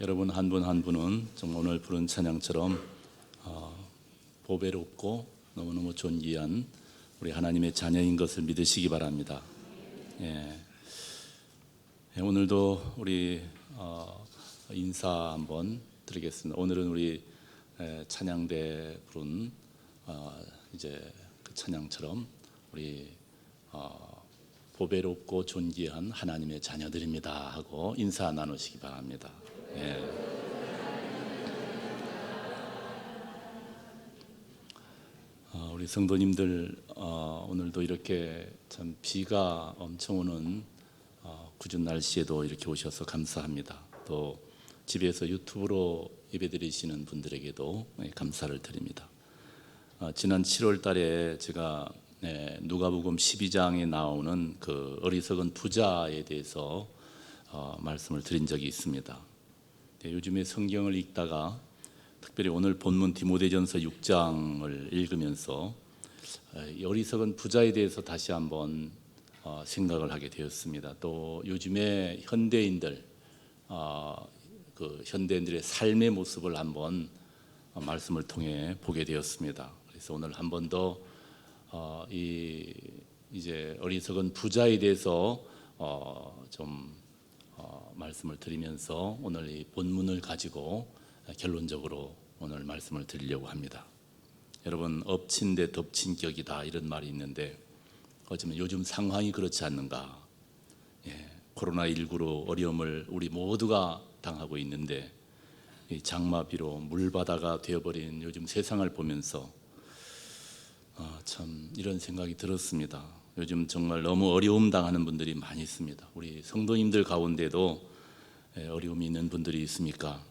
여러분 한 분한 분은 좀 오늘 부른 찬양처럼 어, 보배롭고 너무너무 존귀한 우리 하나님의 자녀인 것을 믿으시기 바랍니다. 예. 예, 오늘도 우리 어, 인사 한번 드리겠습니다. 오늘은 우리 에, 찬양대 부른 어, 이제 그 찬양처럼 우리 어, 보배롭고 존귀한 하나님의 자녀들입니다 하고 인사 나누시기 바랍니다. 예. 어, 우리 성도님들 어, 오늘도 이렇게 참 비가 엄청 오는 어, 궂은 날씨에도 이렇게 오셔서 감사합니다. 또 집에서 유튜브로 예배드리시는 분들에게도 예, 감사를 드립니다. 어, 지난 7월 달에 제가 네, 누가복음 12장에 나오는 그 어리석은 부자에 대해서 어, 말씀을 드린 적이 있습니다. 네, 요즘에 성경을 읽다가 특별히 오늘 본문 디모데전서 6장을 읽으면서 어리석은 부자에 대해서 다시 한번 어, 생각을 하게 되었습니다. 또 요즘에 현대인들 어, 그 현대인들의 삶의 모습을 한번 어, 말씀을 통해 보게 되었습니다. 그래서 오늘 한 번더 어, 이 이제 어리석은 부자에 대해서 어, 좀 어, 말씀을 드리면서 오늘 이 본문을 가지고 결론적으로 오늘 말씀을 드리려고 합니다. 여러분 엎친 데 덮친 격이다 이런 말이 있는데 어쩌면 요즘 상황이 그렇지 않는가? 예, 코로나 19로 어려움을 우리 모두가 당하고 있는데 이 장마비로 물바다가 되어버린 요즘 세상을 보면서 아, 참 이런 생각이 들었습니다. 요즘 정말 너무 어려움 당하는 분들이 많이 있습니다. 우리 성도님들 가운데도 예, 어려움이 있는 분들이 있습니까?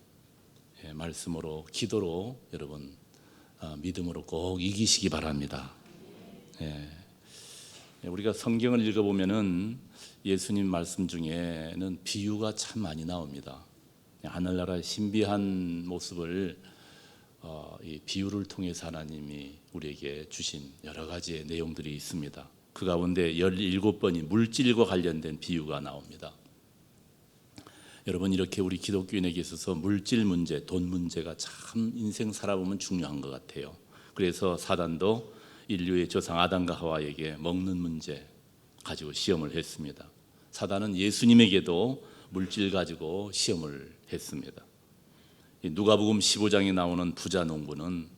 예, 말씀으로 기도로 여러분 아, 믿음으로 꼭 이기시기 바랍니다. 예. 예, 우리가 성경을 읽어보면은 예수님 말씀 중에는 비유가 참 많이 나옵니다. 하늘나라의 신비한 모습을 어, 이 비유를 통해서 하나님이 우리에게 주신 여러 가지의 내용들이 있습니다. 그 가운데 17번이 물질과 관련된 비유가 나옵니다. 여러분 이렇게 우리 기독교인에게 있어서 물질 문제, 돈 문제가 참 인생 살아보면 중요한 것 같아요. 그래서 사단도 인류의 조상 아담과 하와에게 먹는 문제 가지고 시험을 했습니다. 사단은 예수님에게도 물질 가지고 시험을 했습니다. 이 누가복음 15장에 나오는 부자 농부는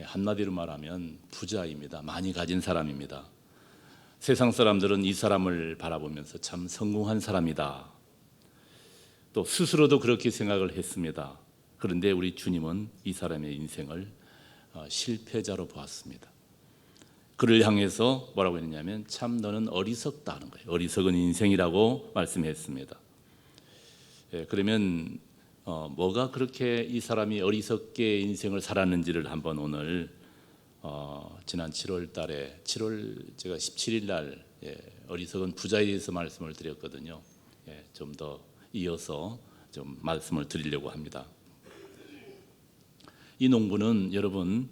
한마디로 말하면 부자입니다. 많이 가진 사람입니다. 세상 사람들은 이 사람을 바라보면서 참 성공한 사람이다. 또 스스로도 그렇게 생각을 했습니다. 그런데 우리 주님은 이 사람의 인생을 어, 실패자로 보았습니다. 그를 향해서 뭐라고 했냐면 참 너는 어리석다는 거예요. 어리석은 인생이라고 말씀했습니다. 예, 그러면 어, 뭐가 그렇게 이 사람이 어리석게 인생을 살았는지를 한번 오늘 어, 지난 7월 달에 7월 제가 17일 날 예, 어리석은 부자에 대해서 말씀을 드렸거든요. 예, 좀 더 이어서 좀 말씀을 드리려고 합니다. 이 농부는 여러분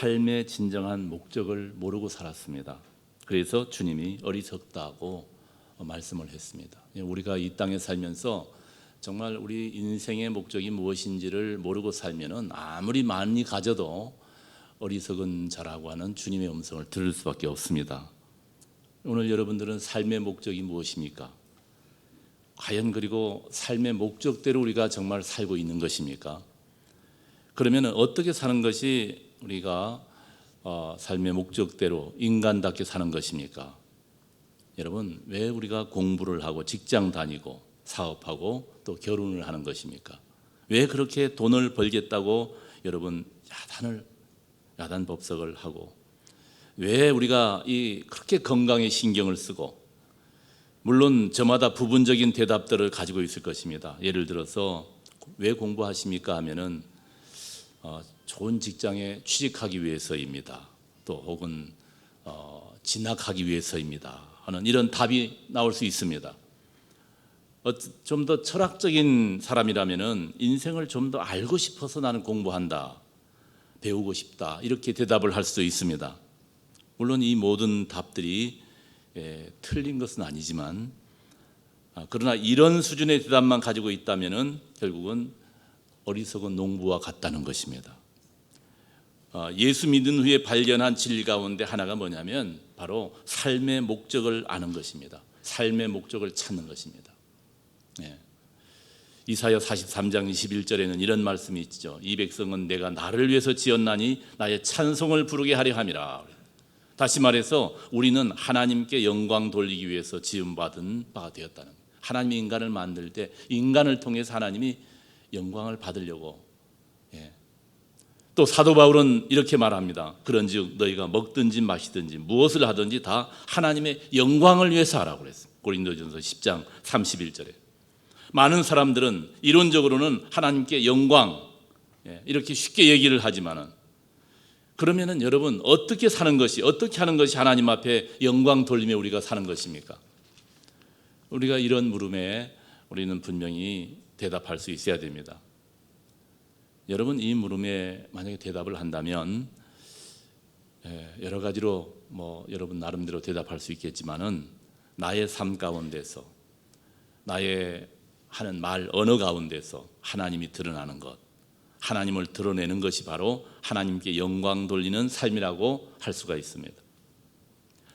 삶의 진정한 목적을 모르고 살았습니다. 그래서 주님이 어리석다고 말씀을 했습니다. 예, 우리가 이 땅에 살면서 정말 우리 인생의 목적이 무엇인지를 모르고 살면은 아무리 많이 가져도 어리석은 자라고 하는 주님의 음성을 들을 수밖에 없습니다. 오늘 여러분들은 삶의 목적이 무엇입니까? 과연 그리고 삶의 목적대로 우리가 정말 살고 있는 것입니까? 그러면 어떻게 사는 것이 우리가 어, 삶의 목적대로 인간답게 사는 것입니까? 여러분 왜 우리가 공부를 하고 직장 다니고 사업하고 또 결혼을 하는 것입니까? 왜 그렇게 돈을 벌겠다고 여러분 야단을 야단 법석을 하고 왜 우리가 이 그렇게 건강에 신경을 쓰고 물론 저마다 부분적인 대답들을 가지고 있을 것입니다. 예를 들어서 왜 공부하십니까 하면은 어, 좋은 직장에 취직하기 위해서입니다. 또 혹은 어, 진학하기 위해서입니다. 하는 이런 답이 나올 수 있습니다. 어, 좀더 철학적인 사람이라면은 인생을 좀 더 알고 싶어서 나는 공부한다, 배우고 싶다 이렇게 대답을 할 수도 있습니다. 물론 이 모든 답들이 예, 틀린 것은 아니지만 아, 그러나 이런 수준의 대답만 가지고 있다면은 결국은 어리석은 농부와 같다는 것입니다. 어, 예수 믿은 후에 발견한 진리 가운데 하나가 뭐냐면 바로 삶의 목적을 아는 것입니다. 삶의 목적을 찾는 것입니다. 예. 이사야 43장 21절에는 이런 말씀이 있죠. 이 백성은 내가 나를 위해서 지었나니 나의 찬송을 부르게 하려 함이라. 다시 말해서 우리는 하나님께 영광 돌리기 위해서 지음 받은 바가 되었다는 거예요. 하나님이 인간을 만들 때 인간을 통해서 하나님이 영광을 받으려고 예. 또 사도 바울은 이렇게 말합니다. 그런즉 너희가 먹든지 마시든지 무엇을 하든지 다 하나님의 영광을 위해서 하라고 그랬습니다. 고린도전서 10장 31절에. 많은 사람들은 이론적으로는 하나님께 영광 예, 이렇게 쉽게 얘기를 하지만은 그러면은 여러분 어떻게 사는 것이 어떻게 하는 것이 하나님 앞에 영광 돌리며 우리가 사는 것입니까? 우리가 이런 물음에 우리는 분명히 대답할 수 있어야 됩니다. 여러분 이 물음에 만약에 대답을 한다면 예, 여러 가지로 뭐 여러분 나름대로 대답할 수 있겠지만은 나의 삶 가운데서 나의 하는 말 언어 가운데서 하나님이 드러나는 것, 하나님을 드러내는 것이 바로 하나님께 영광 돌리는 삶이라고 할 수가 있습니다.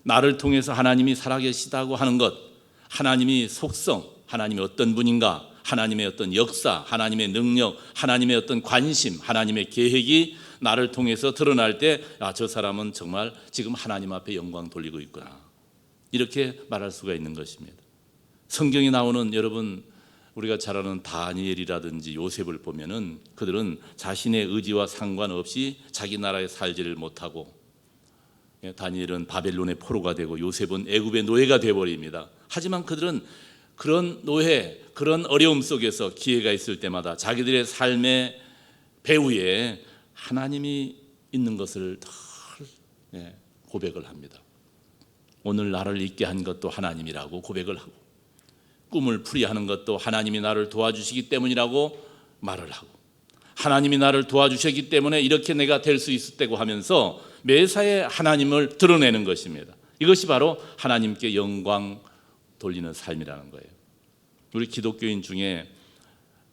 나를 통해서 하나님이 살아계시다고 하는 것, 하나님이 속성, 하나님이 어떤 분인가, 하나님의 어떤 역사, 하나님의 능력, 하나님의 어떤 관심, 하나님의 계획이 나를 통해서 드러날 때, 아, 저 사람은 정말 지금 하나님 앞에 영광 돌리고 있구나. 이렇게 말할 수가 있는 것입니다. 성경에 나오는 여러분 우리가 잘 아는 다니엘이라든지 요셉을 보면은 그들은 자신의 의지와 상관없이 자기 나라에 살지를 못하고 예, 다니엘은 바벨론의 포로가 되고 요셉은 애굽의 노예가 되어 버립니다. 하지만 그들은 그런 노예, 그런 어려움 속에서 기회가 있을 때마다 자기들의 삶의 배후에 하나님이 있는 것을 늘 예, 고백을 합니다. 오늘 나를 있게 한 것도 하나님이라고 고백을 하고 꿈을 풀이하는 것도 하나님이 나를 도와주시기 때문이라고 말을 하고 하나님이 나를 도와주셨기 때문에 이렇게 내가 될 수 있었다고 하면서 매사에 하나님을 드러내는 것입니다. 이것이 바로 하나님께 영광 돌리는 삶이라는 거예요. 우리 기독교인 중에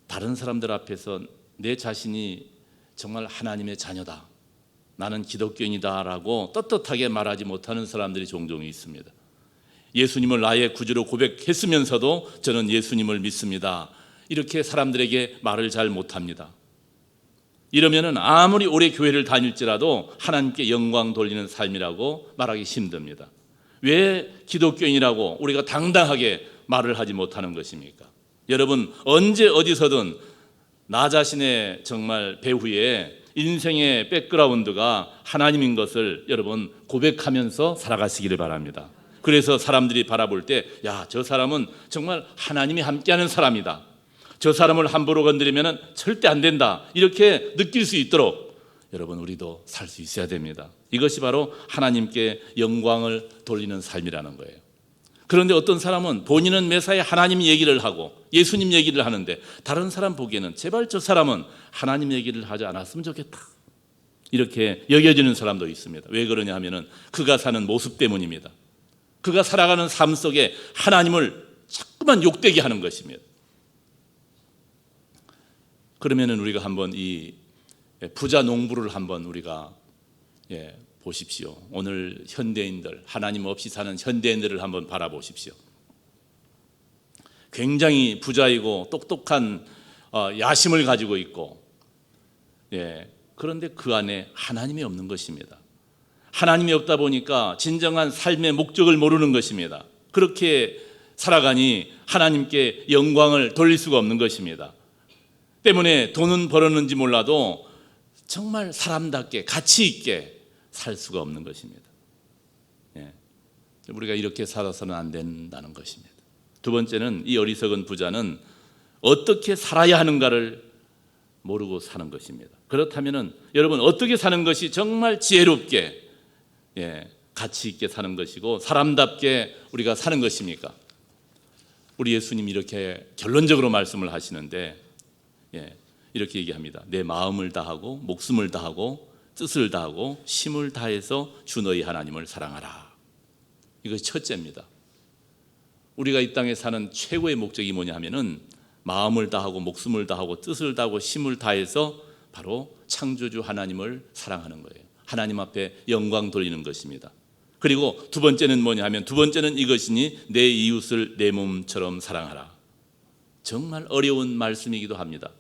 다른 사람들 앞에서 내 자신이 정말 하나님의 자녀다. 나는 기독교인이다라고 떳떳하게 말하지 못하는 사람들이 종종 있습니다. 예수님을 나의 구주로 고백했으면서도 저는 예수님을 믿습니다. 이렇게 사람들에게 말을 잘 못합니다. 이러면은 아무리 오래 교회를 다닐지라도 하나님께 영광 돌리는 삶이라고 말하기 힘듭니다. 왜 기독교인이라고 우리가 당당하게 말을 하지 못하는 것입니까? 여러분 언제 어디서든 나 자신의 정말 배후에 인생의 백그라운드가 하나님인 것을 여러분 고백하면서 살아가시기를 바랍니다. 그래서 사람들이 바라볼 때, 야, 저 사람은 정말 하나님이 함께하는 사람이다. 저 사람을 함부로 건드리면 절대 안 된다. 이렇게 느낄 수 있도록 여러분, 우리도 살 수 있어야 됩니다. 이것이 바로 하나님께 영광을 돌리는 삶이라는 거예요. 그런데 어떤 사람은 본인은 매사에 하나님 얘기를 하고 예수님 얘기를 하는데 다른 사람 보기에는 제발 저 사람은 하나님 얘기를 하지 않았으면 좋겠다. 이렇게 여겨지는 사람도 있습니다. 왜 그러냐 하면은 그가 사는 모습 때문입니다. 그가 살아가는 삶 속에 하나님을 자꾸만 욕되게 하는 것입니다. 그러면은 우리가 한번 이 부자 농부를 한번 우리가 예, 보십시오. 오늘 현대인들 하나님 없이 사는 현대인들을 한번 바라보십시오. 굉장히 부자이고 똑똑한 어, 야심을 가지고 있고 예, 그런데 그 안에 하나님이 없는 것입니다. 하나님이 없다 보니까 진정한 삶의 목적을 모르는 것입니다. 그렇게 살아가니 하나님께 영광을 돌릴 수가 없는 것입니다. 때문에 돈은 벌었는지 몰라도 정말 사람답게 가치 있게 살 수가 없는 것입니다. 예. 우리가 이렇게 살아서는 안 된다는 것입니다. 두 번째는 이 어리석은 부자는 어떻게 살아야 하는가를 모르고 사는 것입니다. 그렇다면은 여러분 어떻게 사는 것이 정말 지혜롭게 예, 가치 있게 사는 것이고 사람답게 우리가 사는 것입니까? 우리 예수님 이렇게 결론적으로 말씀을 하시는데 예, 이렇게 얘기합니다. 내 마음을 다하고 목숨을 다하고 뜻을 다하고 힘을 다해서 주 너희 하나님을 사랑하라. 이것이 첫째입니다. 우리가 이 땅에 사는 최고의 목적이 뭐냐 하면은 마음을 다하고 목숨을 다하고 뜻을 다하고 힘을 다해서 바로 창조주 하나님을 사랑하는 거예요. 하나님 앞에 영광 돌리는 것입니다. 그리고 두 번째는 뭐냐 하면 두 번째는 이것이니 내 이웃을 내 몸처럼 사랑하라. 정말 어려운 말씀이기도 합니다.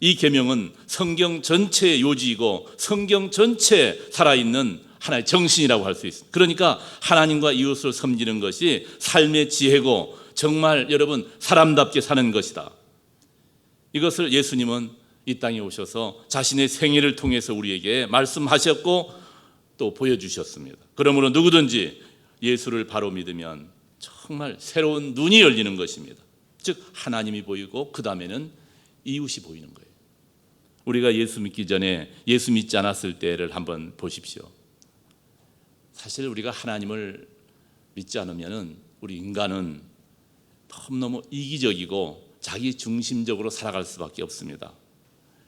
이 계명은 성경 전체의 요지이고 성경 전체에 살아있는 하나의 정신이라고 할 수 있습니다. 그러니까 하나님과 이웃을 섬기는 것이 삶의 지혜고 정말 여러분 사람답게 사는 것이다. 이것을 예수님은 이 땅에 오셔서 자신의 생애를 통해서 우리에게 말씀하셨고 또 보여주셨습니다. 그러므로 누구든지 예수를 바로 믿으면 정말 새로운 눈이 열리는 것입니다. 즉 하나님이 보이고 그 다음에는 이웃이 보이는 거예요. 우리가 예수 믿기 전에 예수 믿지 않았을 때를 한번 보십시오. 사실 우리가 하나님을 믿지 않으면은 우리 인간은 너무너무 이기적이고 자기 중심적으로 살아갈 수밖에 없습니다.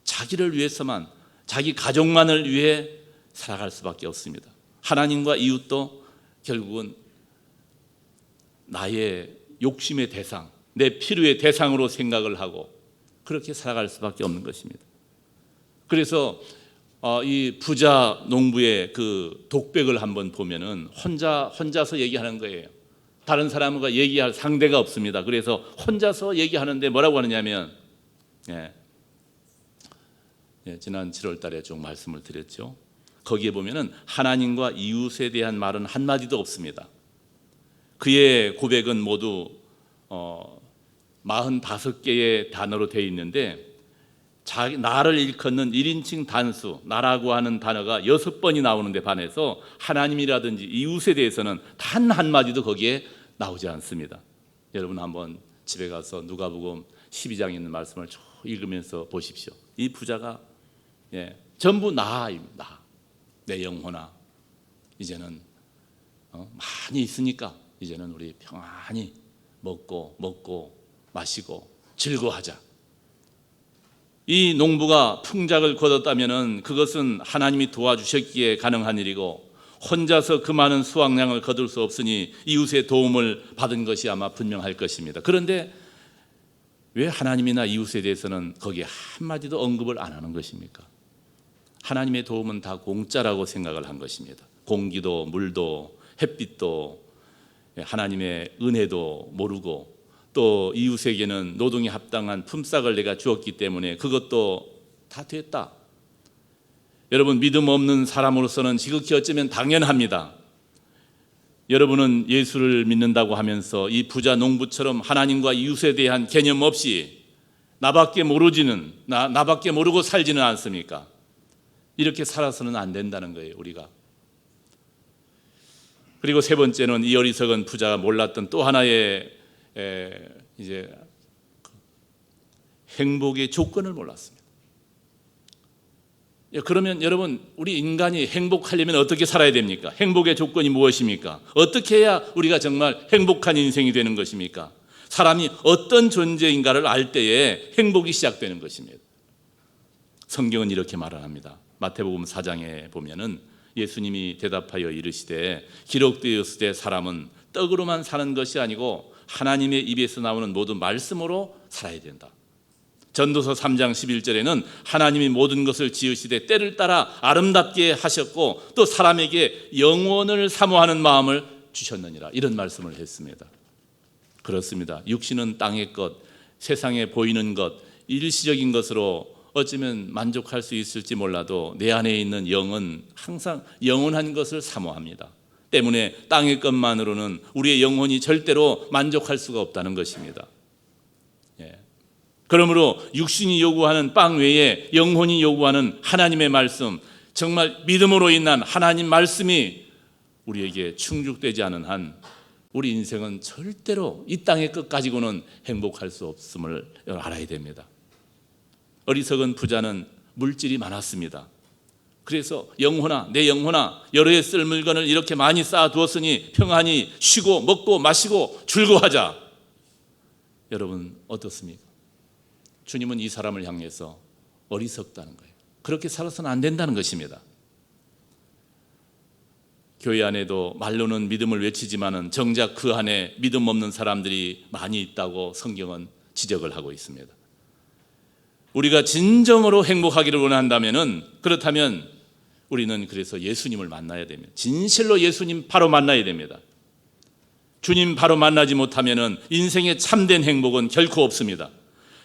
자기를 위해서만 자기 가족만을 위해 살아갈 수밖에 없습니다. 하나님과 이웃도 결국은 나의 욕심의 대상, 내 필요의 대상으로 생각을 하고 그렇게 살아갈 수밖에 없는 것입니다. 그래서 어, 이 부자 농부의 그 독백을 한번 보면은 혼자 혼자서 얘기하는 거예요. 다른 사람과 얘기할 상대가 없습니다. 그래서 혼자서 얘기하는데 뭐라고 하느냐면 예. 예, 지난 7월 달에 좀 말씀을 드렸죠. 거기에 보면은 하나님과 이웃에 대한 말은 한 마디도 없습니다. 그의 고백은 모두 어 45개의 단어로 되어 있는데 자기 나를 일컫는 1인칭 단수 나라고 하는 단어가 여섯 번이 나오는데 반해서 하나님이라든지 이웃에 대해서는 단 한마디도 거기에 나오지 않습니다. 여러분 한번 집에 가서 누가복음 12장에 있는 말씀을 쭉 읽으면서 보십시오. 이 부자가 예, 전부 나입니다. 내 영혼아 이제는 어, 많이 있으니까 이제는 우리 평안히 먹고 먹고 마시고 즐거워하자. 이 농부가 풍작을 거뒀다면은 그것은 하나님이 도와주셨기에 가능한 일이고 혼자서 그 많은 수확량을 거둘 수 없으니 이웃의 도움을 받은 것이 아마 분명할 것입니다. 그런데 왜 하나님이나 이웃에 대해서는 거기에 한마디도 언급을 안 하는 것입니까? 하나님의 도움은 다 공짜라고 생각을 한 것입니다. 공기도 물도 햇빛도 하나님의 은혜도 모르고 또 이웃에게는 노동에 합당한 품삯을 내가 주었기 때문에 그것도 다 됐다. 여러분 믿음 없는 사람으로서는 지극히 어쩌면 당연합니다. 여러분은 예수를 믿는다고 하면서 이 부자 농부처럼 하나님과 이웃에 대한 개념 없이 나밖에 모르지는 나 나밖에 모르고 살지는 않습니까? 이렇게 살아서는 안 된다는 거예요, 우리가. 그리고 세 번째는 이 어리석은 부자가 몰랐던 또 하나의 에, 이제 행복의 조건을 몰랐습니다. 예, 그러면 여러분 우리 인간이 행복하려면 어떻게 살아야 됩니까? 행복의 조건이 무엇입니까? 어떻게 해야 우리가 정말 행복한 인생이 되는 것입니까? 사람이 어떤 존재인가를 알 때에 행복이 시작되는 것입니다. 성경은 이렇게 말을 합니다. 마태복음 4장에 보면은 예수님이 대답하여 이르시되 기록되었을 때 사람은 떡으로만 사는 것이 아니고 하나님의 입에서 나오는 모든 말씀으로 살아야 된다. 전도서 3장 11절에는 하나님이 모든 것을 지으시되 때를 따라 아름답게 하셨고 또 사람에게 영원을 사모하는 마음을 주셨느니라 이런 말씀을 했습니다. 그렇습니다. 육신은 땅의 것, 세상에 보이는 것, 일시적인 것으로 어쩌면 만족할 수 있을지 몰라도 내 안에 있는 영은 항상 영원한 것을 사모합니다. 때문에 땅의 것만으로는 우리의 영혼이 절대로 만족할 수가 없다는 것입니다. 예. 그러므로 육신이 요구하는 빵 외에 영혼이 요구하는 하나님의 말씀, 정말 믿음으로 인한 하나님 말씀이 우리에게 충족되지 않은 한 우리 인생은 절대로 이 땅의 것 가지고는 행복할 수 없음을 알아야 됩니다. 어리석은 부자는 물질이 많았습니다. 그래서 영혼아 내 영혼아 여러 해 쓸 물건을 이렇게 많이 쌓아 두었으니 평안히 쉬고 먹고 마시고 즐거워하자. 여러분 어떻습니까? 주님은 이 사람을 향해서 어리석다는 거예요. 그렇게 살아서는 안 된다는 것입니다. 교회 안에도 말로는 믿음을 외치지만은 정작 그 안에 믿음 없는 사람들이 많이 있다고 성경은 지적을 하고 있습니다. 우리가 진정으로 행복하기를 원한다면은 그렇다면 우리는 그래서 예수님을 만나야 됩니다. 진실로 예수님 바로 만나야 됩니다. 주님 바로 만나지 못하면은 인생의 참된 행복은 결코 없습니다.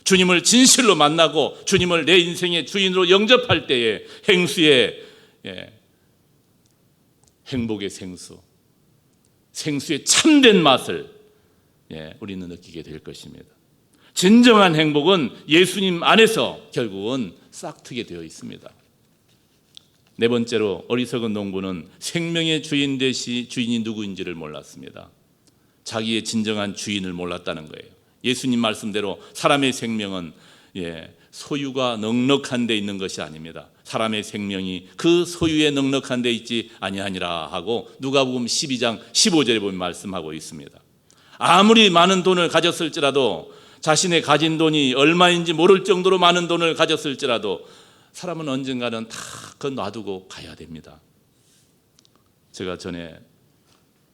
주님을 진실로 만나고 주님을 내 인생의 주인으로 영접할 때에 행수의 예, 행복의 생수, 생수의 참된 맛을 예, 우리는 느끼게 될 것입니다. 진정한 행복은 예수님 안에서 결국은 싹트게 되어 있습니다. 네 번째로 어리석은 농부는 생명의 주인 대시 주인이 누구인지를 몰랐습니다. 자기의 진정한 주인을 몰랐다는 거예요. 예수님 말씀대로 사람의 생명은 예, 소유가 넉넉한 데 있는 것이 아닙니다. 사람의 생명이 그 소유에 넉넉한 데 있지 아니하니라 하고 누가복음 12장 15절에 보면 말씀하고 있습니다. 아무리 많은 돈을 가졌을지라도 자신의 가진 돈이 얼마인지 모를 정도로 많은 돈을 가졌을지라도 사람은 언젠가는 다 그 놔두고 가야 됩니다. 제가 전에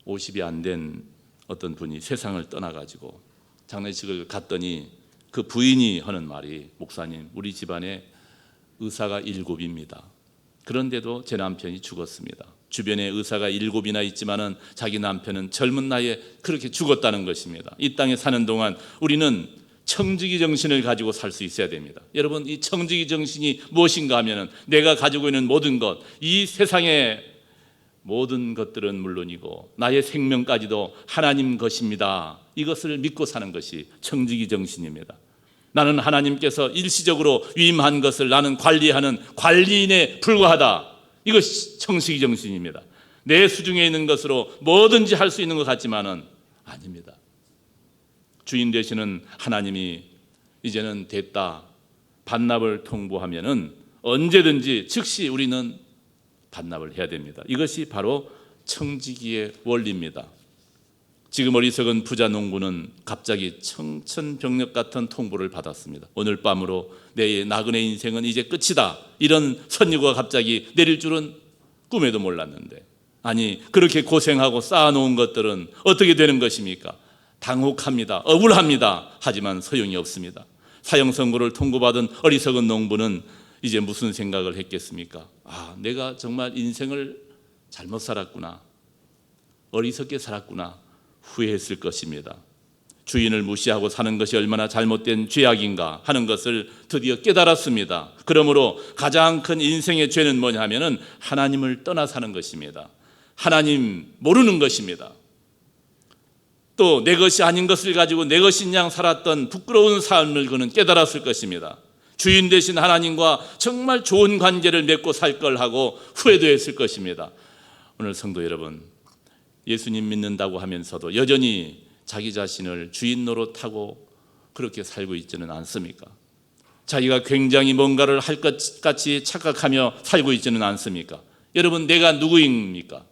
50이 안 된 어떤 분이 세상을 떠나가지고 장례식을 갔더니 그 부인이 하는 말이 목사님 우리 집안에 의사가 일곱입니다. 그런데도 제 남편이 죽었습니다. 주변에 의사가 일곱이나 있지만은 자기 남편은 젊은 나이에 그렇게 죽었다는 것입니다. 이 땅에 사는 동안 우리는 청지기 정신을 가지고 살 수 있어야 됩니다. 여러분 이 청지기 정신이 무엇인가 하면은 내가 가지고 있는 모든 것, 이 세상의 모든 것들은 물론이고 나의 생명까지도 하나님 것입니다. 이것을 믿고 사는 것이 청지기 정신입니다. 나는 하나님께서 일시적으로 위임한 것을 나는 관리하는 관리인에 불과하다. 이것이 청지기 정신입니다. 내 수중에 있는 것으로 뭐든지 할 수 있는 것 같지만은 아닙니다. 주인 되시는 하나님이 이제는 됐다. 반납을 통보하면은 언제든지 즉시 우리는 반납을 해야 됩니다. 이것이 바로 청지기의 원리입니다. 지금 어리석은 부자 농부는 갑자기 청천벽력 같은 통보를 받았습니다. 오늘 밤으로 내 나그네 인생은 이제 끝이다. 이런 선유가 갑자기 내릴 줄은 꿈에도 몰랐는데 아니 그렇게 고생하고 쌓아놓은 것들은 어떻게 되는 것입니까? 당혹합니다. 억울합니다. 하지만 소용이 없습니다. 사형 선고를 통고받은 어리석은 농부는 이제 무슨 생각을 했겠습니까? 아, 내가 정말 인생을 잘못 살았구나. 어리석게 살았구나. 후회했을 것입니다. 주인을 무시하고 사는 것이 얼마나 잘못된 죄악인가 하는 것을 드디어 깨달았습니다. 그러므로 가장 큰 인생의 죄는 뭐냐 하면은 하나님을 떠나 사는 것입니다. 하나님 모르는 것입니다. 또 내 것이 아닌 것을 가지고 내 것인 양 살았던 부끄러운 삶을 그는 깨달았을 것입니다. 주인 되신 하나님과 정말 좋은 관계를 맺고 살 걸 하고 후회도 했을 것입니다. 오늘 성도 여러분, 예수님 믿는다고 하면서도 여전히 자기 자신을 주인 노릇하고 그렇게 살고 있지는 않습니까? 자기가 굉장히 뭔가를 할 것 같이 착각하며 살고 있지는 않습니까? 여러분, 내가 누구입니까?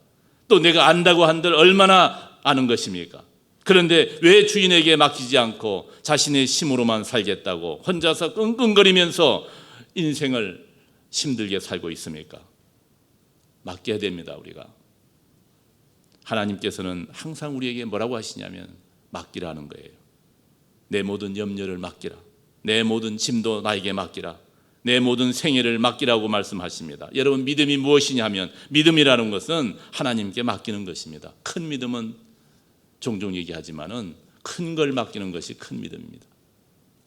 또 내가 안다고 한들 얼마나 아는 것입니까? 그런데 왜 주인에게 맡기지 않고 자신의 힘으로만 살겠다고 혼자서 끙끙거리면서 인생을 힘들게 살고 있습니까? 맡겨야 됩니다, 우리가. 하나님께서는 항상 우리에게 뭐라고 하시냐면 맡기라는 거예요. 내 모든 염려를 맡기라. 내 모든 짐도 나에게 맡기라. 내 모든 생애를 맡기라고 말씀하십니다. 여러분 믿음이 무엇이냐면 믿음이라는 것은 하나님께 맡기는 것입니다. 큰 믿음은 종종 얘기하지만은 큰 걸 맡기는 것이 큰 믿음입니다.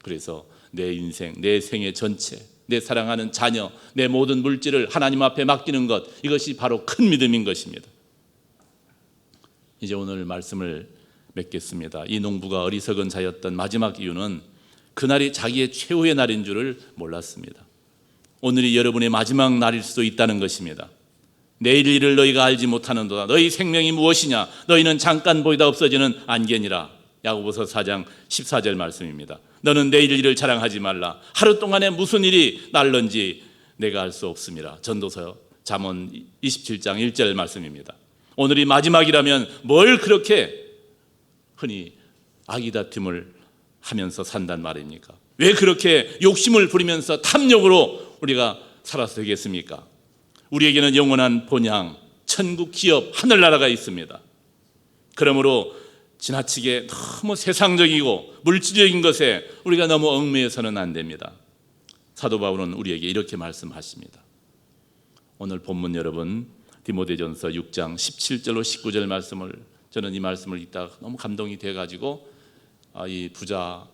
그래서 내 인생, 내 생애 전체, 내 사랑하는 자녀, 내 모든 물질을 하나님 앞에 맡기는 것 이것이 바로 큰 믿음인 것입니다. 이제 오늘 말씀을 맺겠습니다. 이 농부가 어리석은 자였던 마지막 이유는 그날이 자기의 최후의 날인 줄을 몰랐습니다. 오늘이 여러분의 마지막 날일 수도 있다는 것입니다. 내일 일을 너희가 알지 못하는도다. 너희 생명이 무엇이냐? 너희는 잠깐 보이다 없어지는 안개니라. 야고보서 4장 14절 말씀입니다. 너는 내일 일을 자랑하지 말라. 하루 동안에 무슨 일이 날런지 내가 알 수 없습니다. 전도서 잠언 27장 1절 말씀입니다. 오늘이 마지막이라면 뭘 그렇게 흔히 아기다툼을 하면서 산단 말입니까? 왜 그렇게 욕심을 부리면서 탐욕으로 우리가 살아서 되겠습니까? 우리에게는 영원한 본향, 천국 기업, 하늘나라가 있습니다. 그러므로 지나치게 너무 세상적이고 물질적인 것에 우리가 너무 얽매여서는 안 됩니다. 사도 바울은 우리에게 이렇게 말씀하십니다. 오늘 본문 여러분 디모데전서 6장 17절로 19절 말씀을 저는 이 말씀을 읽다가 너무 감동이 돼 가지고 아, 이 부자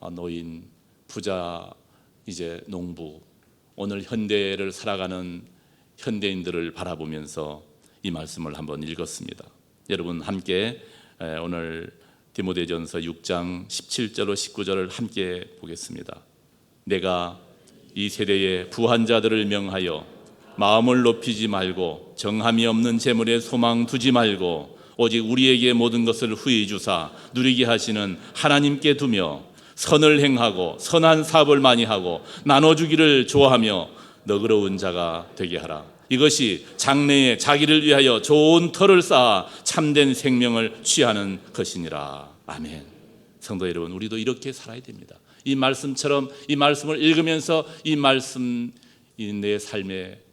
아, 노인 부자 이제 농부 오늘 현대를 살아가는 현대인들을 바라보면서 이 말씀을 한번 읽었습니다. 여러분 함께 에, 오늘 디모데전서 6장 17절로 19절을 함께 보겠습니다. 내가 이 세대의 부한 자들을 명하여 마음을 높이지 말고 정함이 없는 재물에 소망 두지 말고 오직 우리에게 모든 것을 후히 주사 누리게 하시는 하나님께 두며 선을 행하고 선한 사업을 많이 하고 나눠주기를 좋아하며 너그러운 자가 되게 하라. 이것이 장래에 자기를 위하여 좋은 터를 쌓아 참된 생명을 취하는 것이니라. 아멘. 성도 여러분, 우리도 이렇게 살아야 됩니다. 이 말씀처럼 이 말씀을 읽으면서 이 말씀이 내 삶에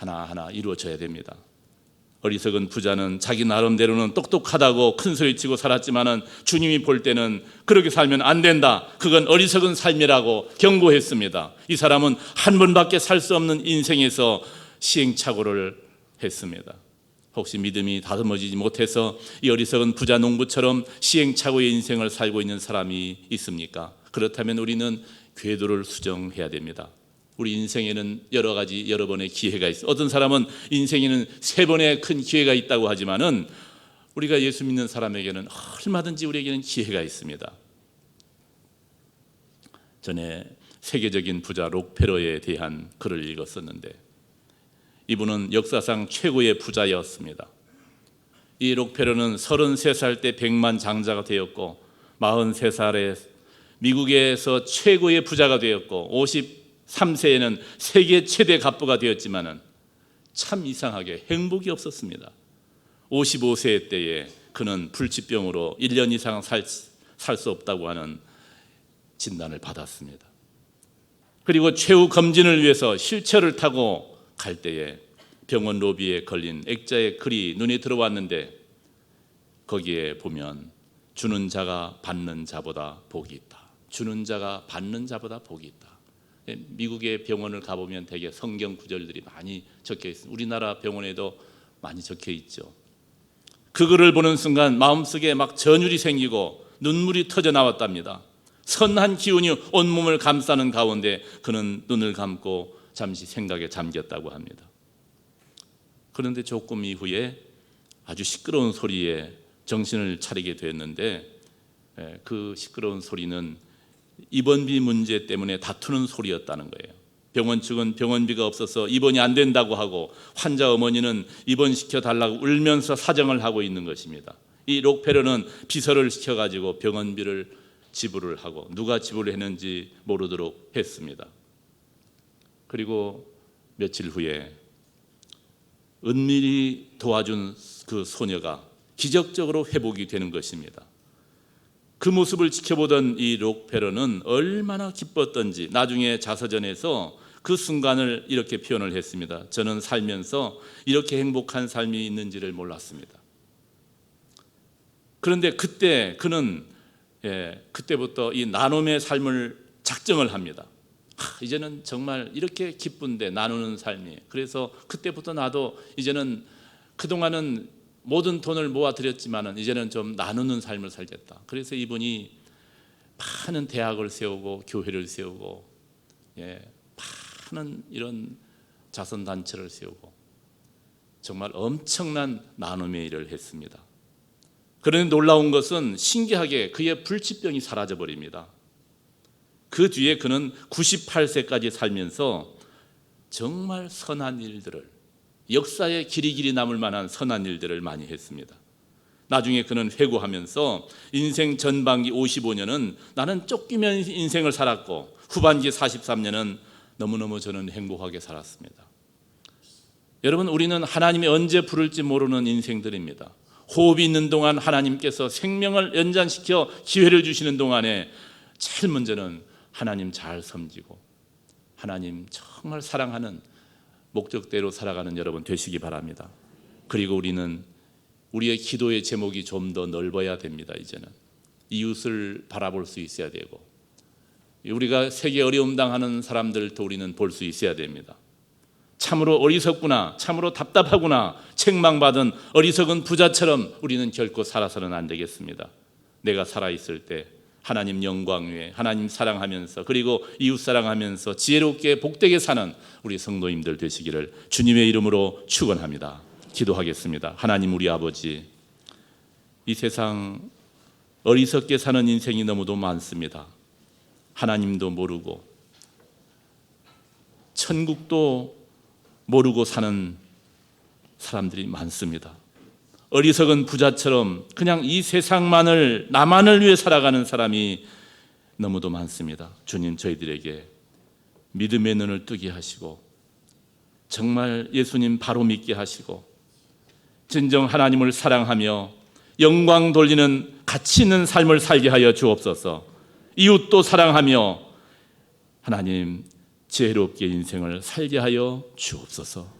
하나하나 이루어져야 됩니다. 어리석은 부자는 자기 나름대로는 똑똑하다고 큰 소리 치고 살았지만은 주님이 볼 때는 그렇게 살면 안 된다. 그건 어리석은 삶이라고 경고했습니다. 이 사람은 한 번밖에 살 수 없는 인생에서 시행착오를 했습니다. 혹시 믿음이 다듬어지지 못해서 이 어리석은 부자 농부처럼 시행착오의 인생을 살고 있는 사람이 있습니까? 그렇다면 우리는 궤도를 수정해야 됩니다. 우리 인생에는 여러 가지 여러 번의 기회가 있어. 어떤 사람은 인생에는 세 번의 큰 기회가 있다고 하지만은 우리가 예수 믿는 사람에게는 얼마든지 우리에게는 기회가 있습니다. 전에 세계적인 부자 록페러에 대한 글을 읽었었는데 이분은 역사상 최고의 부자였습니다. 이 록페러는 33살 때 100만 장자가 되었고 43살에 미국에서 최고의 부자가 되었고 53세에는 세계 최대 갑부가 되었지만은 참 이상하게 행복이 없었습니다. 55세 때에 그는 불치병으로 1년 이상 살 수 없다고 하는 진단을 받았습니다. 그리고 최후 검진을 위해서 휠체어를 타고 갈 때에 병원 로비에 걸린 액자의 글이 눈에 들어왔는데 거기에 보면 주는 자가 받는 자보다 복이 있다. 주는 자가 받는 자보다 복이 있다. 예, 미국의 병원을 가보면 대개 성경 구절들이 많이 적혀 있습니다. 우리나라 병원에도 많이 적혀 있죠. 그 글을 보는 순간 마음속에 막 전율이 생기고 눈물이 터져 나왔답니다. 선한 기운이 온몸을 감싸는 가운데 그는 눈을 감고 잠시 생각에 잠겼다고 합니다. 그런데 조금 이후에 아주 시끄러운 소리에 정신을 차리게 됐는데 예, 그 시끄러운 소리는 입원비 문제 때문에 다투는 소리였다는 거예요. 병원 측은 병원비가 없어서 입원이 안 된다고 하고 환자 어머니는 입원시켜 달라고 울면서 사정을 하고 있는 것입니다. 이 록페르는 비서를 시켜 가지고 병원비를 지불을 하고 누가 지불을 했는지 모르도록 했습니다. 그리고 며칠 후에 은밀히 도와준 그 소녀가 기적적으로 회복이 되는 것입니다. 그 모습을 지켜보던 이 록페러는 얼마나 기뻤던지 나중에 자서전에서 그 순간을 이렇게 표현을 했습니다. 저는 살면서 이렇게 행복한 삶이 있는지를 몰랐습니다. 그런데 그때 그는 예, 그때부터 이 나눔의 삶을 작정을 합니다. 하, 이제는 정말 이렇게 기쁜데 나누는 삶이. 그래서 그때부터 나도 이제는 그동안은 모든 돈을 모아 드렸지만은 이제는 좀 나누는 삶을 살겠다. 그래서 이분이 많은 대학을 세우고 교회를 세우고 예, 많은 이런 자선 단체를 세우고 정말 엄청난 나눔의 일을 했습니다. 그런데 놀라운 것은 신기하게 그의 불치병이 사라져 버립니다. 그 뒤에 그는 98세까지 살면서 정말 선한 일들을 역사에 길이 길이 남을 만한 선한 일들을 많이 했습니다. 나중에 그는 회고하면서 인생 전반기 55년은 나는 쫓기면 인생을 살았고 후반기 43년은 너무너무 저는 행복하게 살았습니다. 여러분 우리는 하나님이 언제 부를지 모르는 인생들입니다. 호흡이 있는 동안 하나님께서 생명을 연장시켜 기회를 주시는 동안에 제일 먼저는 하나님 잘 섬기고 하나님 정말 사랑하는 목적대로 살아가는 여러분 되시기 바랍니다. 그리고 우리는 우리의 기도의 제목이 좀 더 넓어야 됩니다. 이제는 이웃을 바라볼 수 있어야 되고 우리가 세계 어려움 당하는 사람들도 우리는 볼 수 있어야 됩니다. 참으로 어리석구나, 참으로 답답하구나, 책망받은 어리석은 부자처럼 우리는 결코 살아서는 안 되겠습니다. 내가 살아 있을 때 하나님 영광 위에 하나님 사랑하면서 그리고 이웃 사랑하면서 지혜롭게 복되게 사는 우리 성도님들 되시기를 주님의 이름으로 축원합니다. 기도하겠습니다. 하나님 우리 아버지 이 세상 어리석게 사는 인생이 너무도 많습니다. 하나님도 모르고 천국도 모르고 사는 사람들이 많습니다. 어리석은 부자처럼 그냥 이 세상만을 나만을 위해 살아가는 사람이 너무도 많습니다. 주님 저희들에게 믿음의 눈을 뜨게 하시고 정말 예수님 바로 믿게 하시고 진정 하나님을 사랑하며 영광 돌리는 가치 있는 삶을 살게 하여 주옵소서. 이웃도 사랑하며 하나님 지혜롭게 인생을 살게 하여 주옵소서.